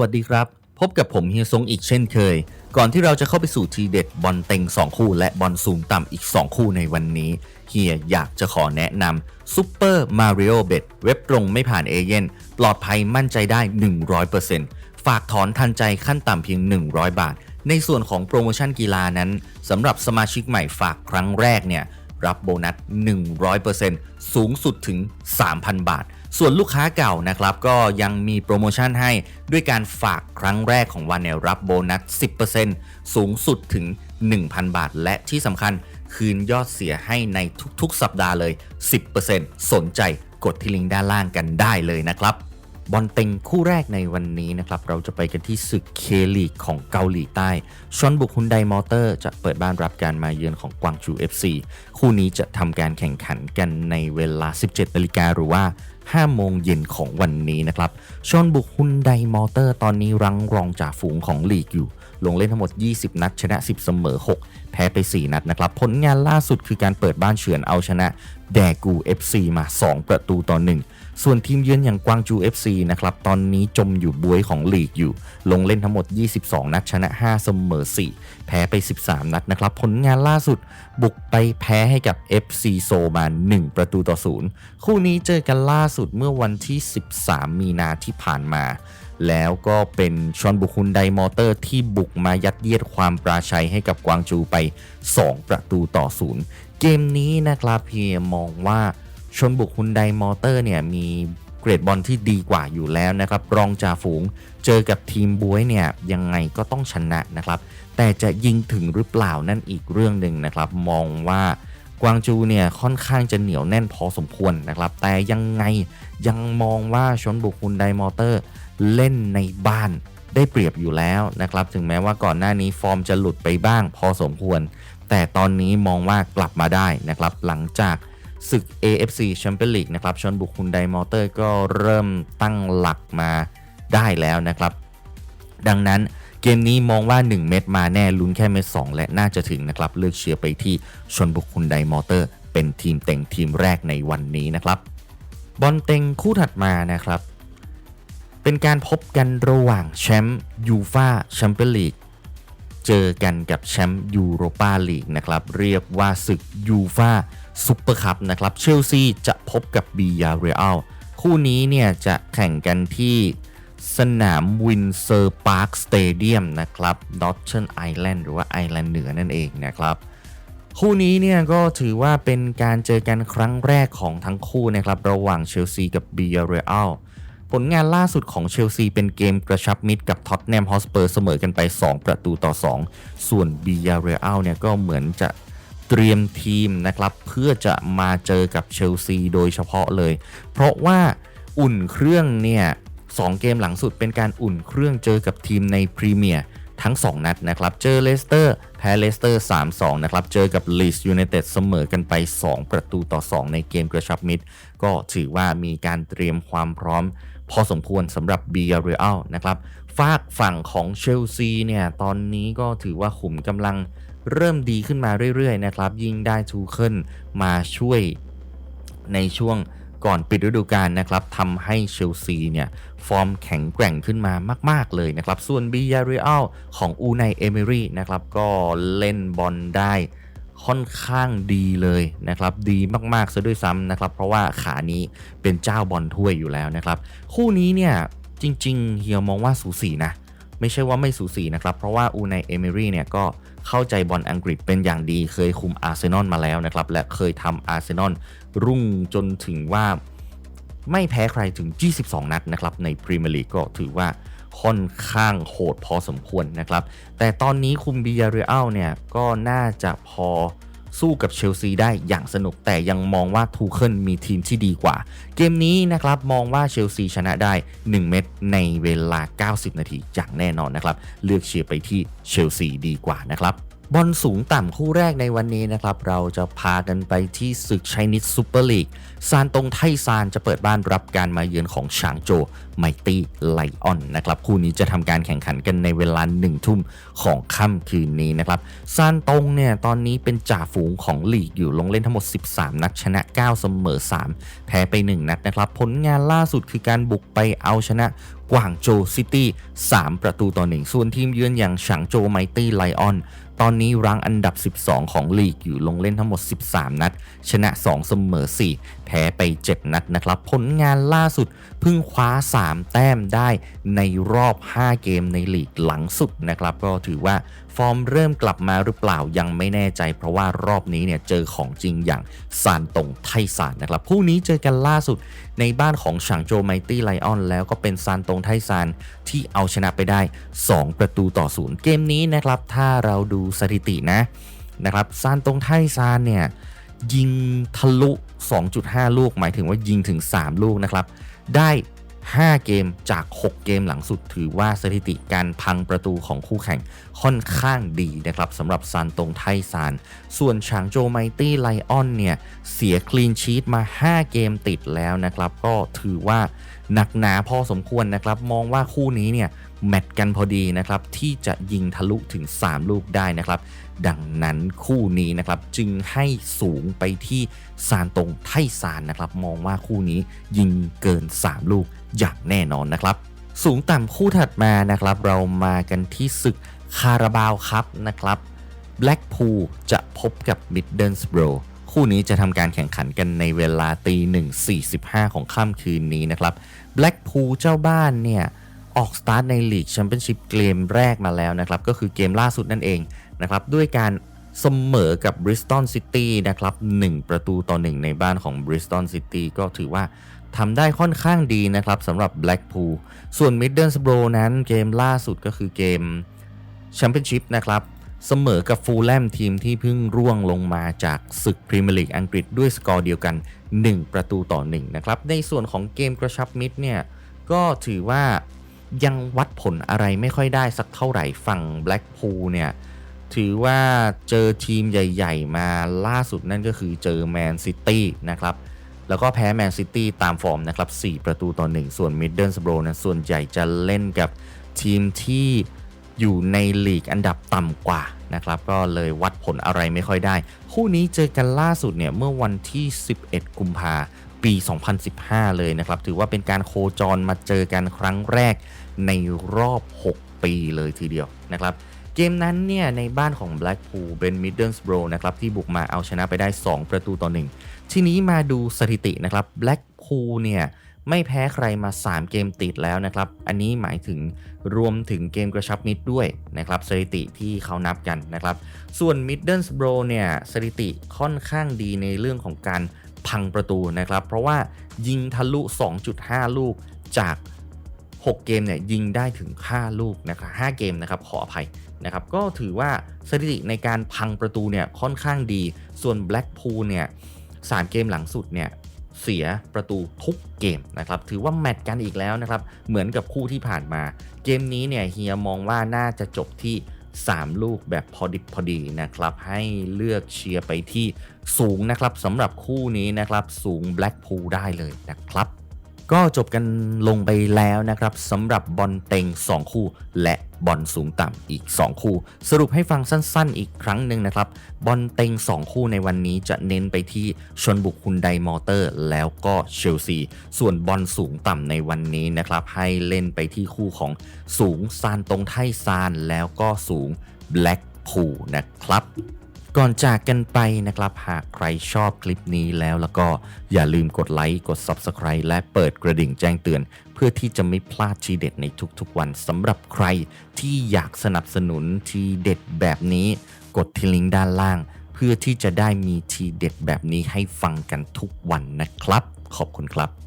วัสดีครับ พบกับผมเฮียซงอีกเช่นเคย ก่อนที่เราจะเข้าไปสู่ทีเด็ดบอลเต็ง 2 คู่ และบอลสูงต่ำอีก 2 คู่ในวันนี้ เฮียอยากจะขอแนะนำซูเปอร์มาริโอเบ็ดเว็บตรงไม่ผ่านเอเย่นปลอดภัยมั่นใจได้ 100%ฝากถอนทันใจขั้นต่ำเพียง 100 บาท ในส่วนของโปรโมชั่นกีฬานั้นสำหรับสมาชิกใหม่ฝากครั้งแรกเนี่ย รับโบนัส 100%สูงสุดถึง 3,000 บาท ส่วนลูกค้าเก่านะครับก็ยังมีโปรโมชั่นให้ด้วยการฝากครั้งแรกของวันเนี่ยรับโบนัส 10%สูงสุดถึง 1,000 บาท และที่สำคัญคืนยอดเสียให้ในทุกๆ สัปดาห์เลย 10%สนใจกดที่ลิงก์ด้านล่างกันได้เลยนะครับ บอลเต็งคู่แรกในวันนี้นะครับ เราจะไปกันที่ศึกเคลีกของเกาหลีใต้ชอนบุกฮุนไดมอเตอร์ จะเปิดบ้านรับการมาเยือนของกวางจู FC คู่นี้จะทำการแข่งขันกันในเวลา 17นาฬิกาหรือว่า5โมงเย็นของวันนี้นะครับชอนบุกฮุนไดมอเตอร์ ตอนนี้รั้งรองจ่าฝูงของลีกอยู่ ลงเล่นทั้งหมด 20 นัด ชนะ 10 เสมอ 6 แพ้ไป 4 นัดนะครับ ผลงานล่าสุดคือการเปิดบ้านเฉือนเอาชนะแดกู FC มา 2 ประตูต่อ 1 ส่วนทีมเยือนอย่างกวางจู FC นะครับตอนนี้จมอยู่บวยของลีกอยู่ ลงเล่นทั้งหมด 22 นัดชนะ 5 เสมอ 4 แพ้ไป 13 นัดนะครับ ผลงานล่าสุดบุกไปแพ้ให้กับ FC โซมา 1 ประตูต่อ 0 คู่นี้เจอกันล่าสุดเมื่อวันที่ 13 มีนาที่ผ่านมา แล้วก็เป็นชอนบุกฮุนไดมอเตอร์ที่บุกมายัดเยียดความปราชัยให้กับกวางจูไป 2 ประตูต่อ 0 เกมนี้นะครับเพียมองว่า ชนบุกฮุนไดมอเตอร์เนี่ยมีเกรดบอลที่ดีกว่าอยู่แล้วนะครับ รองจ่าฝูงเจอกับทีมบวยเนี่ยยังไงก็ต้องชนะนะครับ แต่จะยิงถึงหรือเปล่านั่นอีกเรื่องหนึ่งนะครับ มองว่ากวางจูเนี่ยค่อนข้างจะเหนียวแน่นพอสมควรนะครับ แต่ยังไงยังมองว่าชนบุกฮุนไดมอเตอร์เล่นในบ้านได้เปรียบอยู่แล้วนะครับ ถึงแม้ว่าก่อนหน้านี้ฟอร์มจะหลุดไปบ้างพอสมควร แต่ตอนนี้มองว่ากลับมาได้นะครับ หลังจาก ศึก AFC Champions League นะครับชนบุกฮุนไดมอเตอร์ก็เริ่มตั้งหลักมาได้แล้วนะครับ ดังนั้นเกมนี้มองว่า 1 เม็ดมาแน่ลุ้นแค่เม็ด2และน่าจะถึงนะครับ เลือกเชียร์ไปที่ชนบุกฮุนไดมอเตอร์ เป็นทีมเต็งทีมแรกในวันนี้นะครับบอลเต็งคู่ถัดมานะครับ เป็นการพบกันระหว่างแชมป์ยูฟาแชมเปี้ยนลีกเจอกันกับแชมป์ยูโรปาลีกนะครับ เรียกว่าศึกยูฟา ซุปเปอร์คัพนะครับเชลซีจะพบกับบียาเรอัลคู่นี้เนี่ยจะแข่งกันที่สนามวินเซอร์พาร์คสเตเดียมนะครับดอ t เชนไอแลนด์หรือว่าไอแลนด์เหนือนั่นเองนะครับคู่นี้เนี่ยก็ถือว่าเป็นการเจอกันครั้งแรกของทั้งคู่นะครับระหว่างเชลซีกับบียาเรอัลผลงานล่าสุดของเชลซีเป็นเกมกระชับมิตรกับท็อตแนมฮอสเปอร์เสมอกันไป 2 ประตูต่อ 2 ส่วนบียาเรอัลเนี่ยก็เหมือนจะ เตรียมทีมนะครับเพื่อจะมาเจอกับเชลซีโดยเฉพาะเลย เพราะว่าอุ่นเครื่องเนี่ยสองเกมหลังสุดเป็นการอุ่นเครื่องเจอกับทีมในพรีเมียร์ทั้ง 2 นัดนะครับ เจอเลสเตอร์แพ้เลสเตอร์ 3-2 นะครับ เจอกับลีสยูไนเต็ดเสมอกันไป 2 ประตูต่อ 2 ในเกมกระชับมิตร ก็ถือว่ามีการเตรียมความพร้อม พอสมควรสำหรับ b ียเรอัลนะครับ ฝากฝั่งของเชลซีเนี่ย ตอนนี้ก็ถือว่าขุมกำลัง เริ่มดีขึ้นมาเรื่อยๆนะครับ ยิ่งได้ทูเคิลมาช่วยในช่วงก่อนปิดฤดูกาลนะครับทำให้เชลซีเนี่ยฟอร์มแข็งแกร่งขึ้นมามาก ๆ เลยนะครับ ส่วนบียาเรอัลของอูไนเอเมรี่นะครับ ก็เล่นบอลได้ค่อนข้างดีเลยนะครับ ดีมากๆซะด้วยซ้ำนะครับ เพราะว่าขานี้เป็นเจ้าบอลถ้วยอยู่แล้วนะครับ คู่นี้เนี่ยจริง ๆ เฮียมองว่าสูสีนะ ไม่ใช่ว่าไม่สูสีนะครับ เพราะว่าอูไนเอเมรี่เนี่ยก็เข้าใจบอลอังกฤษเป็นอย่างดี เคยคุมอาร์เซนอลมาแล้วนะครับ และเคยทำอาร์เซนอลรุ่งจนถึงว่าไม่แพ้ใครถึง 22 นัดนะครับ ในพรีเมียร์ลีกก็ถือว่าค่อนข้างโหดพอสมควรนะครับ แต่ตอนนี้คุมบียาเรอัลเนี่ยก็น่าจะพอ สู้กับเชลซีได้อย่างสนุกแต่ยังมองว่าทูเคิลมีทีมที่ดีกว่า เกมนี้นะครับมองว่าเชลซีชนะได้ 1 เม็ดในเวลา 90 นาทีอย่างแน่นอนนะครับ เลือกเชียร์ไปที่เชลซีดีกว่านะครับ บอลสูงต่ำคู่แรกในวันนี้นะครับ เราจะพากันไปที่ศึกไชนิสซูเปอร์ลีกซานตงไทซานจะเปิดบ้านรับการมาเยือนของฉางโจไมตี้ไลออนนะครับคู่นี้จะทำการแข่งขันกันในเวลา1ทุ่มของค่ำคืนนี้นะครับซานตงเนี่ยตอนนี้เป็นจ่าฝูงของลีกอยู่ลงเล่นทั้งหมด 13 นัดชนะ 9 เสมอ 3 แพ้ไป 1 นัดนะครับ ผลงานล่าสุดคือการบุกไปเอาชนะ กวางโจซิตี้3ประตูต่อ 1 ส่วนทีมเยือนอย่างฉางโจไมตี้ไลออนตอนนี้รั้งอันดับ 12 ของลีกอยู่ลงเล่นทั้งหมด 13 นัด ชนะ 2 เสมอ 4 แพ้ไป 7 นัดนะครับ ผลงานล่าสุดเพิ่งคว้า 3 แต้มได้ในรอบ 5 เกมในลีกหลังสุดนะครับ ก็ถือว่า ฟอร์มเริ่มกลับมาหรือเปล่ายังไม่แน่ใจ เพราะว่ารอบนี้เนี่ยเจอของจริงอย่างซานตงไทซานนะครับคู่นี้เจอกันล่าสุดในบ้านของฉางโจวไมตี้ไลออนแล้วก็เป็นซานตงไทซานที่เอาชนะไปได้ 2 ประตูต่อศูนย์เกมนี้นะครับ ถ้าเราดูสถิตินะนะครับซานตงไทซานเนี่ยยิงทะลุ 2.5 ลูก หมายถึงว่ายิงถึง 3 ลูกนะครับ ได้ 5 เกมจาก 6 เกมหลังสุดถือว่าสถิติการพังประตูของคู่แข่งค่อนข้างดีนะครับสำหรับซานตงไทซาน ส่วนฉางโจวไมตี้ไลออนเนี่ยเสียคลีนชีตมา 5 เกมติดแล้วนะครับ ก็ถือว่าหนักหนาพอสมควรนะครับ มองว่าคู่นี้เนี่ยแมตช์กันพอดีนะครับ ที่จะยิงทะลุถึง 3 ลูกได้นะครับ ดังนั้นคู่นี้นะครับจึงให้สูงไปที่ซานตงไทซานนะครับ มองว่าคู่นี้ยิงเกิน 3 ลูกอย่างแน่นอนนะครับ สูงต่ำคู่ถัดมานะครับ เรามากันที่ศึกคาราบาวครับนะครับแบล็กพูลจะพบกับมิดเดิลสโบรคู่นี้จะทำการแข่งขันกันในเวลาตีหนึ่ง45 ของค่ำคืนนี้นะครับแบล็กพูลเจ้าบ้านเนี่ย ออกสตาร์ทในลีกแชมเปี้ยนชิพเกมแรกมาแล้วนะครับ ก็คือเกมล่าสุดนั่นเองนะครับ ด้วยการเสมอกับบริสตันซิตี้นะครับ 1 ประตูต่อ 1 ในบ้านของบริสตันซิตี้ก็ถือว่าทำได้ค่อนข้างดีนะครับสำหรับแบล็กพูลส่วนมิดเดิลสโบรนั้นเกมล่าสุดก็คือเกมแชมเปี้ยนชิพนะครับเสมอกับฟูลแลมทีมที่เพิ่งร่วงลงมาจากศึกพรีเมียร์ลีกอังกฤษด้วยสกอร์เดียวกัน 1 ประตูต่อ 1 นะครับ ในส่วนของเกมกระชับมิตรเนี่ย ก็ถือว่า ยังวัดผลอะไรไม่ค่อยได้สักเท่าไหร่ฝั่งแบล็กพูลเนี่ย ถือว่าเจอทีมใหญ่ ๆ มาล่าสุดนั่นก็คือเจอแมนซิตี้นะครับ แล้วก็แพ้แมนซิตี้ตามฟอร์มนะครับ 4 ประตูต่อ 1 ส่วนมิดเดิลสโบรนะส่วนใหญ่จะเล่นกับทีมที่อยู่ในลีกอันดับต่ำกว่านะครับ ก็เลยวัดผลอะไรไม่ค่อยได้ คู่นี้เจอกันล่าสุดเนี่ย เมื่อวันที่ 11 กุมภา ปี 2015 เลยนะครับ ถือว่าเป็นการโคจรมาเจอกันครั้งแรกในรอบ 6 ปีเลยทีเดียวนะครับ เกมนั้นเนี่ยในบ้านของ Blackpool เป็น Middlesbrough นะครับที่บุกมาเอาชนะไปได้ 2 ประตูต่อ 1 ทีนี้มาดูสถิตินะครับ Blackpool เนี่ยไม่แพ้ใครมา 3 เกมติดแล้วนะครับ อันนี้หมายถึงรวมถึงเกมกระชับมิตรด้วยนะครับสถิติที่เขานับกันนะครับ ส่วน Middlesbrough เนี่ยสถิติค่อนข้างดีในเรื่องของการ พังประตูนะครับ เพราะว่ายิงทะลุ 2.5 ลูกจาก 6 เกมเนี่ยยิงได้ถึง 5 ลูกนะครับ5เกมนะครับขออภัยนะครับก็ถือว่าสถิติในการพังประตูเนี่ยค่อนข้างดี ส่วน Blackpool เนี่ย3เกมหลังสุดเนี่ยเสียประตูทุกเกมนะครับ ถือว่าแมตช์กันอีกแล้วนะครับ เหมือนกับคู่ที่ผ่านมา เกมนี้เนี่ยเฮียมองว่าน่าจะจบที่ 3 ลูกแบบพอดิบพอดีนะครับ ให้เลือกเชียร์ไปที่สูงนะครับสำหรับคู่นี้นะครับ สูง Blackpool ได้เลยนะครับ ก็จบกันลงไปแล้วนะครับสำหรับบอลเต็ง 2 คู่ และบอลสูงต่ำอีก 2 คู่ สรุปให้ฟังสั้นๆ อีกครั้งหนึ่งนะครับบอลเต็ง 2 คู่ในวันนี้จะเน้นไปที่ชนบุกฮุนไดมอเตอร์ แล้วก็เชลซี ส่วนบอลสูงต่ำในวันนี้นะครับ ให้เล่นไปที่คู่ของสูงซานตรงไทซานแล้วก็สูงแบล็กพูนะครับ ก่อนจากกันไปนะครับ หากใครชอบคลิปนี้แล้วแล้วก็อย่าลืมกดไลค์กด Subscribe และเปิดกระดิ่งแจ้งเตือน เพื่อที่จะไม่พลาดทีเด็ดในทุกๆวันสำหรับใครที่อยากสนับสนุนทีเด็ดแบบนี้ กดที่ลิงก์ด้านล่าง เพื่อที่จะได้มีทีเด็ดแบบนี้ให้ฟังกันทุกวันนะครับ ขอบคุณครับ